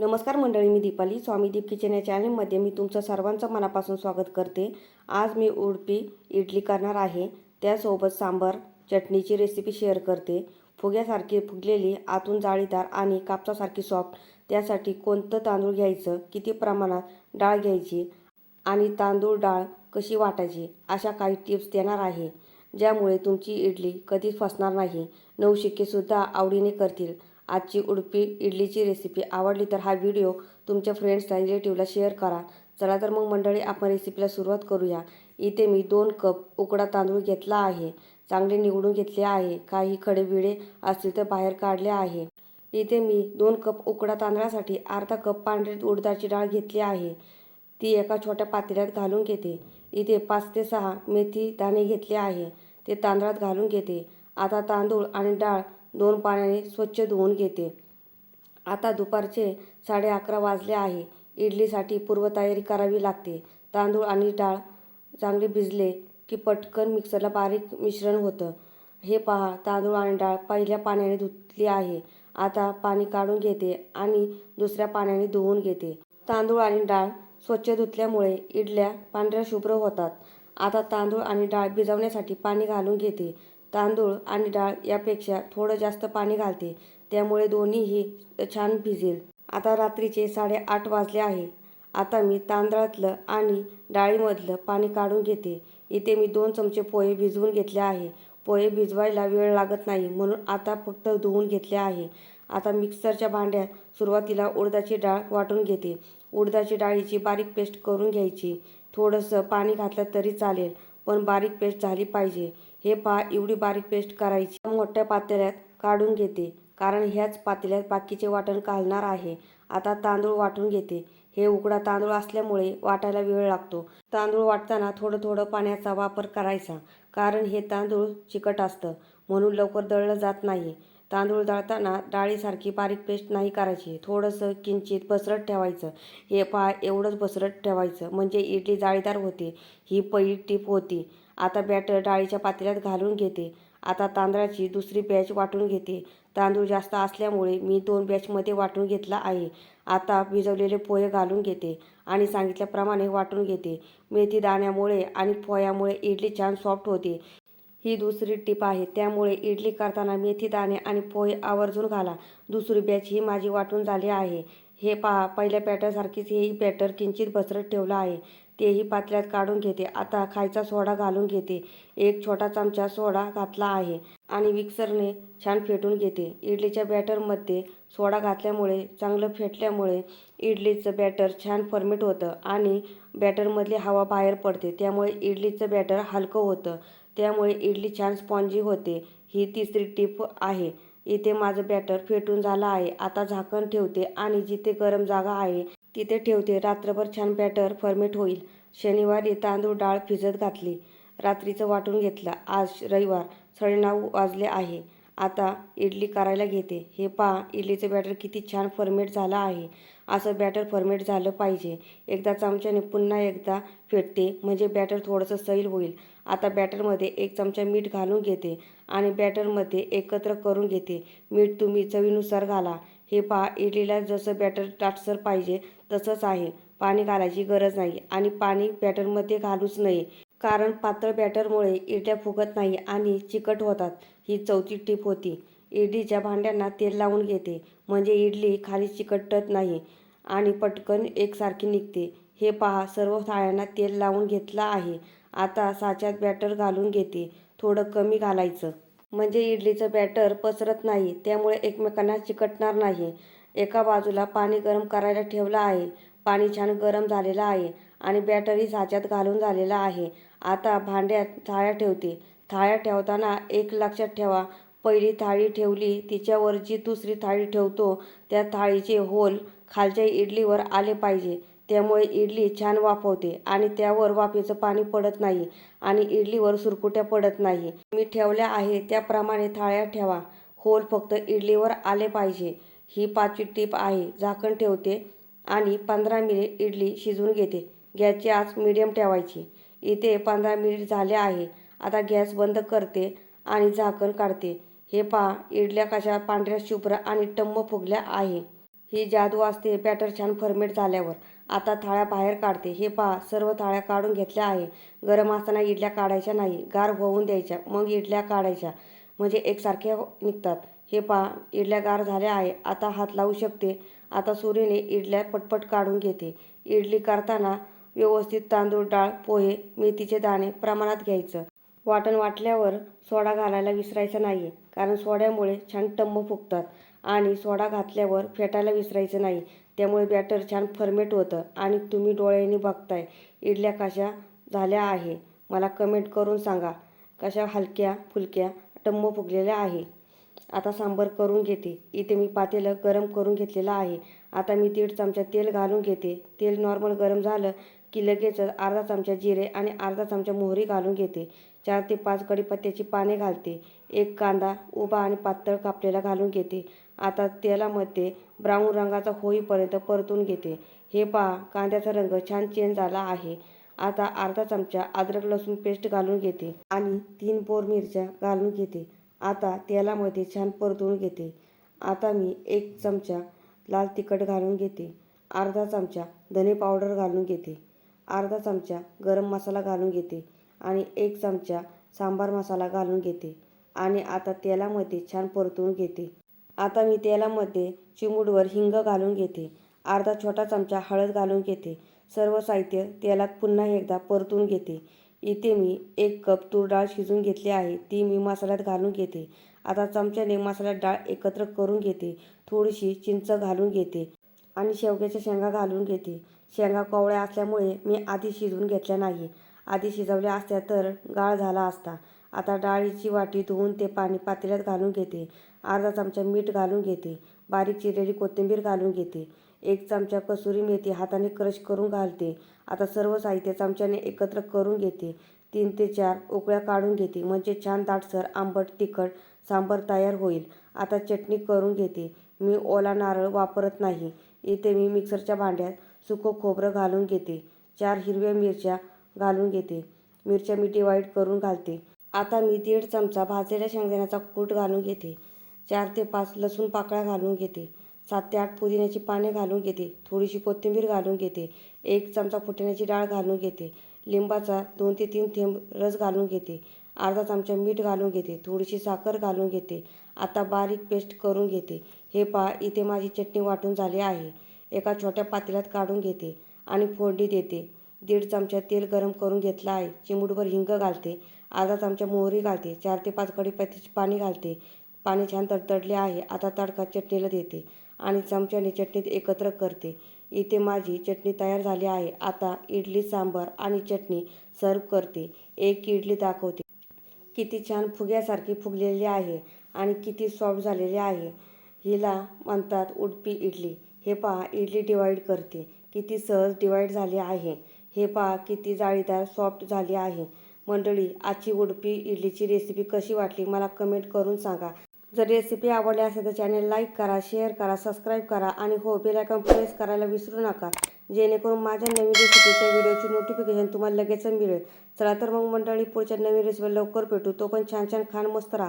नमस्कार मंडळी मी दीपाली. स्वामी दीप किचन या चॅनलमध्ये मी तुमचं सर्वांचं मनापासून स्वागत करते. आज मी उडपी इडली करणार आहे. त्यासोबत सांबार चटणीची रेसिपी शेअर करते. फुग्यासारखी फुगलेली आतून जाळीदार आणि कापसासारखी सॉफ्ट त्यासाठी कोणतं तांदूळ घ्यायचं? किती प्रमाणात डाळ घ्यायची? आणि तांदूळ डाळ कशी वाटायची? अशा काही टिप्स देणार आहे. ज्यामुळे तुमची इडली कधीच फसणार नाही. नवशिकेसुद्धा आवडीने करतील. आजची उडपी इडलीची रेसिपी आवडली तर हा व्हिडिओ तुमच्या फ्रेंड्सला रिलेटिव्हला शेअर करा. चला तर मग मंडळी आपण रेसिपीला सुरुवात करूया. इथे मी दोन कप उकडा तांदूळ घेतला आहे. चांगले निवडून घेतले आहे. काही खडे विडे असतील तर बाहेर काढले आहे. इथे मी दोन कप उकडा तांदळासाठी अर्धा कप पांढरी उडदाची डाळ घेतली आहे. ती एका छोट्या पातेल्यात घालून घेते. इथे पाच ते सहा मेथी दाणे घेतले आहे. ते तांदळात घालून घेते. आता तांदूळ आणि डाळ दोन पाण्याने स्वच्छ धुवून घेते. आता दुपारचे साडे अकरा वाजले आहे. इडलीसाठी पूर्वतयारी करावी लागते. तांदूळ आणि डाळ चांगले भिजले की पटकन मिक्सरला बारीक मिश्रण होतं. हे पहा तांदूळ आणि डाळ पहिल्या पाण्याने धुतली आहे. आता पाणी काढून घेते आणि दुसऱ्या पाण्याने धुवून घेते. तांदूळ आणि डाळ स्वच्छ धुतल्यामुळे इडल्या पांढऱ्या शुभ्र होतात. आता तांदूळ आणि डाळ भिजवण्यासाठी पाणी घालून घेते. तांदूळ आणि डाळ यापेक्षा थोडं जास्त पाणी घालते. त्यामुळे दोन्हीही छान भिजेल. आता रात्रीचे साडेआठ वाजले आहे. आता मी तांदळातलं आणि डाळीमधलं पाणी काढून घेते. इथे मी दोन चमचे पोहे भिजवून घेतले आहे. पोहे भिजवायला वेळ लागत नाही म्हणून आता फक्त धुवून घेतले आहे. आता मिक्सरच्या भांड्यात सुरुवातीला उडदाची डाळ वाटून घेते. उडदाची डाळीची बारीक पेस्ट करून घ्यायची. थोडंसं पाणी घातलं तरी चालेल पण बारीक पेस्ट झाली पाहिजे. हे पहा एवढी बारीक पेस्ट करायची. मोठ्या पातेल्यात काढून घेते. कारण ह्याच पातेल्यात बाकीचे वाटण घालणार आहे. आता तांदूळ वाटून घेते. हे उकडा तांदूळ असल्यामुळे वाटायला वेळ लागतो. तांदूळ वाटताना थोडं थोडं पाण्याचा वापर करायचा. कारण हे तांदूळ चिकट असतं. म्हणून लवकर दळलं जात नाही. तांदूळ दळताना डाळीसारखी बारीक पेस्ट नाही करायची. थोडंसं किंचित बसरट ठेवायचं. हे पहा एवढंच बसरट ठेवायचं. म्हणजे इडली जाळीदार होते. ही पहिली टीप होती. आता बॅटर डाळीच्या पातेल्यात घालून घेते. आता तांदळाची दुसरी बॅच वाटून घेते. तांदूळ जास्त असल्यामुळे मी दोन बॅचमध्ये वाटून घेतला आहे. आता भिजवलेले पोहे घालून घेते आणि सांगितल्याप्रमाणे वाटून घेते. मेथी दाण्यामुळे आणि पोह्यामुळे इडली छान सॉफ्ट होते. ही दुसरी टीप आहे. त्यामुळे इडली करताना मेथी दाणे आणि पोहे आवर्जून घाला. दुसरी बॅच ही माझी वाटून झाली आहे. हे पहा पहिल्या बॅटरसारखीच हेही बॅटर किंचित बसरत ठेवलं आहे. तेही पातल्यात काढून घेते. आता खायचा सोडा घालून घेते. एक छोटा चमचा सोडा घातला आहे आणि मिक्सरने छान फेटून घेते. इडलीच्या बॅटरमध्ये सोडा घातल्यामुळे चांगलं फेटल्यामुळे इडलीचं बॅटर छान फर्मेट होतं आणि बॅटरमधली हवा बाहेर पडते. त्यामुळे इडलीचं बॅटर हलकं होतं. त्यामुळे इडली छान स्पॉन्जी होते. ही तिसरी टिप आहे. इथे माझं बॅटर फेटून झालं आहे. आता झाकण ठेवते आणि जिथे गरम जागा आहे तिथे ठेवते. रात्रभर छान बॅटर फर्मेट होईल. शनिवारी तांदूळ डाळ भिजत घातली. रात्रीचं वाटून घेतला. आज रविवार. साडेनऊ वाजले आहे. आता इडली करायला घेते. हे पहा इडलीचं बॅटर किती छान फर्मेट झालं आहे. असं बॅटर फर्मेट झालं पाहिजे. एकदा चमच्याने पुन्हा एकदा फेटते म्हणजे बॅटर थोडंसं सैल होईल. आता बॅटरमध्ये एक चमचा मीठ घालून घेते आणि बॅटरमध्ये एकत्र करून घेते. मीठ तुम्ही चवीनुसार घाला. हे पहा इडलीला जसं बॅटर टाटसर पाहिजे तसंच आहे. पाणी घालायची गरज नाही आणि पाणी बॅटरमध्ये घालूच नये. कारण पातळ बॅटरमुळे इडल्या फुगत नाही आणि चिकट होतात. ही चौथी टीप होती. इडलीच्या भांड्यांना तेल लावून घेते. म्हणजे इडली खाली चिकटत नाही. आणि पटकन एकसारखी निघते. हे पहा सर्व थाळ्यांना तेल लावून घेतलं आहे. आता साच्यात बॅटर घालून घेते. थोडं कमी घालायचं. म्हणजे इडलीचं बॅटर पसरत नाही त्यामुळे एकमेकांना चिकटणार नाही. एका बाजूला पाणी गरम करायला ठेवलं आहे. पाणी छान गरम झालेलं आहे आणि बॅटरही साच्यात घालून झालेला आहे. आता भांड्यात थाळ्या ठेवते. थाळ्या ठेवताना एक लक्षात ठेवा. पहिली थाळी ठेवली तिच्यावर जी दुसरी थाळी ठेवतो त्या थाळीचे होल खालच्या इडलीवर आले पाहिजे. त्यामुळे इडली छान वाफवते आणि त्यावर वाफेचं पाणी पडत नाही आणि इडलीवर सुरकुट्या पडत नाही. मी ठेवल्या आहे त्याप्रमाणे थाळ्या ठेवा. होल फक्त इडलीवर आले पाहिजे. ही पाचवी टीप आहे झाकण ठेवते आणि पंधरा मिनिट इडली शिजवून घेते. गॅसची आच मिडियम ठेवायची. इथे पंधरा मिनिट झाले आहे. आता गॅस बंद करते आणि झाकण काढते. हे पहा इडल्या कशा पांढऱ्या शुभ्र आणि टम्म फुगल्या आहे. ही जादू असते बॅटर छान फर्मेट झाल्यावर. आता थाळ्या बाहेर काढते. हे पहा सर्व थाळ्या काढून घेतल्या आहे. गरम असताना इडल्या काढायच्या नाही. गार होऊन द्यायच्या. मग इडल्या काढायच्या. म्हणजे एकसारख्या निघतात. हे पहा इडल्या गार झाल्या आहे. आता हात लावू शकते. आता सुरीने इडल्या पटपट काढून घेते. इडली करताना व्यवस्थित तांदूळ डाळ पोहे मेथीचे दाणे प्रमाणात घ्यायचं. वाटण वाटल्यावर सोडा घालायला विसरायचं नाही कारण सोड्यामुळे छान टम्म फुगतात आणि सोडा घातल्यावर फेटायला विसरायचं नाही. त्यामुळे बॅटर छान फर्मेट होतं आणि तुम्ही डोळ्यांनी बघताय इडल्या कशा झाल्या आहे मला कमेंट करून सांगा कशा हलक्या फुलक्या टम्म फुगलेल्या आहे. आता सांबर करून घेते इथे मी पातेलं गरम करून घेतलेलं आहे आता मी दीड चमचा तेल घालून घेते तेल नॉर्मल गरम झालं की लगेचच अर्धा चमचा जिरे आणि अर्धा चमचा मोहरी घालून घेते. चार ते पाच कढीपत्त्याची पाने घालते. एक कांदा उभा आणि पातळ कापलेला घालून घेते. आता तेलामध्ये ब्राऊन रंगाचा होईपर्यंत परतून घेते. हे पहा कांद्याचा रंग छान चेंज झाला आहे. आता अर्धा चमचा अद्रक लसूण पेस्ट घालून घेते आणि तीन बोर मिरच्या घालून घेते. आता तेलामध्ये छान परतून घेते. आता मी एक चमचा लाल तिखट घालून घेते. अर्धा चमचा धने पावडर घालून घेते. अर्धा चमचा गरम मसाला घालून घेते आणि एक चमचा सांबार मसाला घालून घेते आणि आता तेलामध्ये छान परतून घेते. आता मी तेलामध्ये चिमूटभर हिंग घालून घेते. अर्धा छोटा चमचा हळद घालून घेते. सर्व साहित्य तेलात पुन्हा एकदा परतून घेते. इथे मी एक कप तूर डाळ शिजून घेतली आहे. ती मी मसाल्यात घालून घेते. आता चमच्याने मसाल्यात डाळ एकत्र करून घेते. थोडीशी चिंच घालून घेते. आणि शेवग्याच्या शेंगा घालून घेते. शेंगा कोवळ्या असल्यामुळे मी आधी शिजवून घेतल्या नाही. आधी शिजवल्या असत्या तर गाळ झाला असता. आता डाळीची वाटी धुवून ते पाणी पातेल्यात घालून घेते. अर्धा चमचा मीठ घालून घेते. बारीक चिरलेली कोथिंबीर घालून घेते. एक चमचा कसुरी मेथी हाताने क्रश करून घालते. आता सर्व साहित्य चमच्याने एकत्र करून घेते. तीन ते चार उकळ्या काढून घेते. म्हणजे छान दाटसर आंबट तिखट सांबार तयार होईल. आता चटणी करून घेते. मी ओला नारळ वापरत नाही. इथे मी मिक्सरच्या भांड्यात सुकं खोबरं घालून घेते चार हिरव्या मिरच्या घालून घेते मिरच्या मी डिवाईड करून घालते आता मी दीड चमचा भाजलेल्या शेंगदाण्याचा कूट घालून घेते चार ते पाच लसूण पाकळ्या घालून घेते सात ते आठ पुदिन्याची पाने घालून घेते थोडीशी कोथिंबीर घालून घेते एक चमचा फुटण्याची डाळ घालून घेते लिंबाचा दोन ते तीन थेंब रस घालून घेते अर्धा चमचा मीठ घालून घेते थोडीशी साखर घालून घेते आता बारीक पेस्ट करून घेते हे पहा इथे माझी चटणी वाटून झाली आहे. एका छोट्या पातेल्यात काढून घेते आणि फोडणी देते. दीड चमचा तेल गरम करून घेतलं आहे. चिमूटभर हिंग घालते. अर्धा चमचा मोहरी घालते. चार ते पाच कढीपत्त्याची पाणी घालते. पाणी छान तडतडले आहे. आता तडका चटणीला देते आणि चमच्याने चटणीत एकत्र करते. इथे माझी चटणी तयार झाली आहे. आता इडली सांबार आणि चटणी सर्व करते. एक इडली दाखवते. किती छान फुग्यासारखी फुगलेली आहे आणि किती सॉफ्ट झालेली आहे. हिला म्हणतात उडपी इडली. हे पहा इडली डिवाईड करते. किती सहज डिवाईड झाली आहे. हे पहा किती जाळीदार सॉफ्ट झाली आहे. मंडळी आजची उडपी इडलीची रेसिपी कशी वाटली? मला कमेंट करून सांगा. जर रेसिपी आवडली असेल तर चॅनल लाईक करा शेअर करा सबस्क्राईब करा आणि हो बेलायकॉन प्रेस करायला विसरू नका. जेणेकरून माझ्या नवीन रेसिपीच्या व्हिडिओची नोटिफिकेशन तुम्हाला लगेच मिळेल. चला तर मग मंडळी पुढच्या नवीन रेसिपी लवकर भेटू. तो पण छान छान खान मस्त राहा.